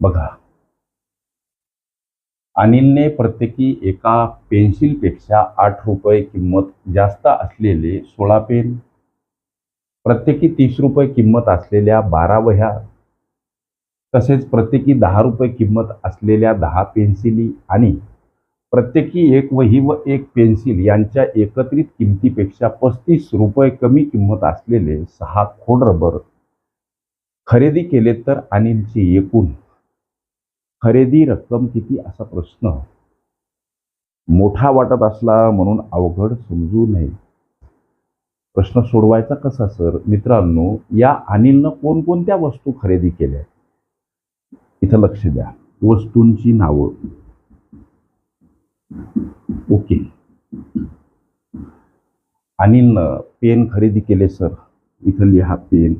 बघा. अनिलने प्रत्येकी एका पेन्सिलपेक्षा आठ रुपये किंमत जास्त असलेले सोळा पेन प्रत्येकी तीस रुपये किंमत असलेल्या बारा वह्या तसेच प्रत्येकी दहा रुपये किंमत असलेल्या दहा पेन्सिली आणि प्रत्येकी एक वही व एक पेन्सिल यांच्या एकत्रित किमतीपेक्षा पस्तीस रुपये कमी किंमत असलेले सहा खोड रबर खरेदी केले तर अनिलची एकूण खरेदी रक्कम किती असा प्रश्न. मोठा वाटत असला म्हणून अवघड समजू नये. प्रश्न सोडवायचा कसा सर? मित्रांनो या अनिलनं कोणकोणत्या वस्तू खरेदी केल्या? इथं लक्ष द्या. वस्तूंची नावं. ओके. अनिलनं पेन खरेदी केले सर. इथं लिहा पेन.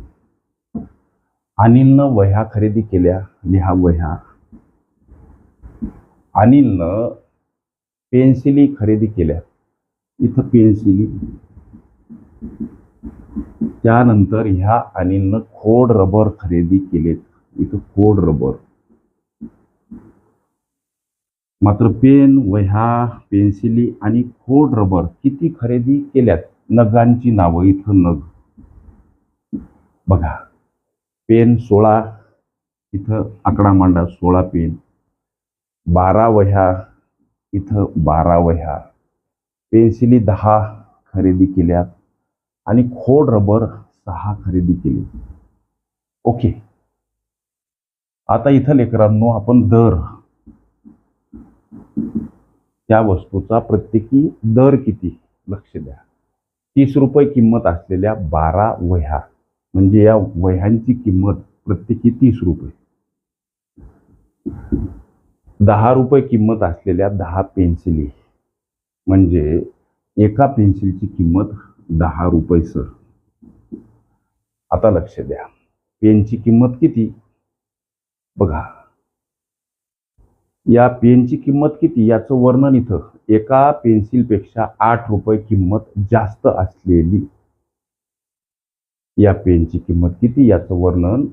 अनिलनं वह्या खरेदी केल्या. लिहा वह्या. अनिलनं पेन्सिली खरेदी केल्या. इथं पेन्सिली. त्यानंतर ह्या अनिलनं खोड रबर खरेदी केलेत. इथं खोड रबर. मात्र पेन वह्या पेन्सिली आणि खोड रबर किती खरेदी केल्यात? नगांची नावं इथं नग. बघा. पेन सोळा इथं आकडा मांडा सोळा पेन. बारा वह्या इथं बारा वह्या पेन्सिली दहा खरेदी केल्यात आणि खोड रबर सहा खरेदी केले. ओके. आता इथं लेकरांनो आपण दर. त्या वस्तूचा प्रत्येकी दर किती? लक्ष द्या. तीस रुपये किंमत असलेल्या बारा वह्या म्हणजे या वह्यांची किंमत प्रत्येकी तीस रुपये. दहा रुपये किंमत असलेल्या दहा पेन्सिली. म्हणजे एका पेन्सिलची किंमत दहा रुपये सर. आता लक्ष द्या. पेनची किंमत किती? बघा. या पेनची किंमत किती? याचं वर्णन इथं. एका पेन्सिलपेक्षा आठ रुपये किंमत जास्त असलेली या पेनची किंमत किती? याचं वर्णन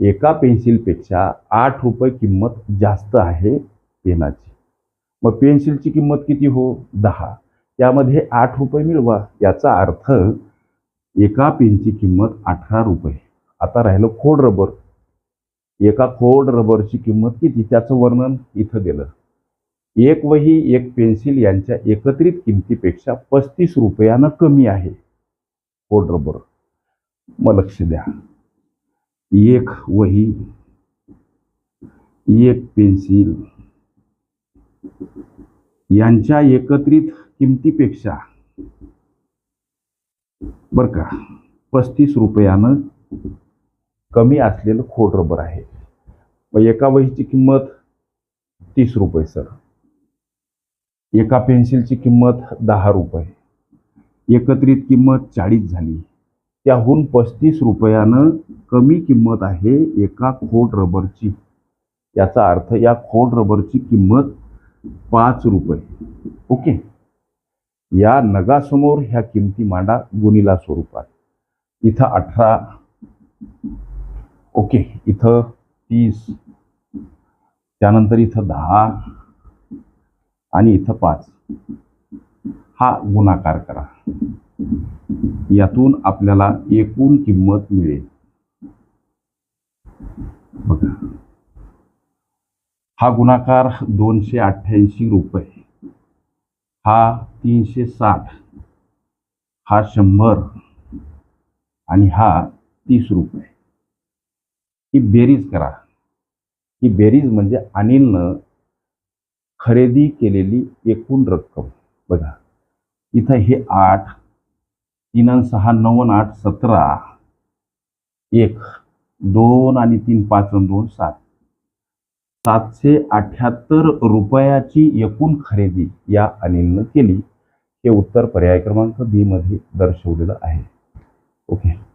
एका पेन्सिलपेक्षा आठ रुपये किंमत जास्त आहे पेनाची. मग पेन्सिलची किंमत किती हो? दहा. त्यामध्ये आठ रुपये मिळवा. याचा अर्थ एका पेनची किंमत अठरा रुपये. आता राहिलं खोड रबर. एका खोड रबरची किंमत किती? त्याचं वर्णन इथं दिलं. एक वही एक पेन्सिल यांच्या एकत्रित किमतीपेक्षा पस्तीस रुपयानं कमी आहे. खोड रबर. मग लक्ष द्या. एक वही एक पेन्सिल यांच्या एकत्रित किमतीपेक्षा बर का पस्तीस रुपयानं कमी असलेलं खोड रबर आहे. मग एका वहीची किंमत तीस रुपये सर. एका पेन्सिलची किंमत दहा रुपये. एकत्रित किंमत चाळीस झाली. त्याहून पस्तीस रुपयानं कमी किंमत आहे एका खोड रबरची. याचा अर्थ या खोड रबरची किंमत पाच रुपये. ओके? या नगासमोर ह्या किमती मांडा गुणिला स्वरूपात. इथं अठरा. ओके? इथं तीस. त्यानंतर इथं दहा. आणि इथं पाच. हा गुणाकार करा. यातून आपल्याला एकूण किंमत मिळेल. बघा. हा गुणाकार दोनशे अठ्ठ्याऐंशी रुपये. हा तीनशे साठ. हा शंभर. आणि हा तीस रुपये. ही बेरीज करा. ही बेरीज म्हणजे अनिलनं खरेदी केलेली एकूण रक्कम. बघा. इथं हे आठ तीन आणि सहा नऊ आठ सतरा. एक दोन आणि तीन पाच दोन सात. सातशे अठ्याहत्तर रुपयाची एकूण खरेदी या अनिलनं केली. हे उत्तर पर्याय क्रमांक बी मध्ये दर्शवलेलं आहे. ओके.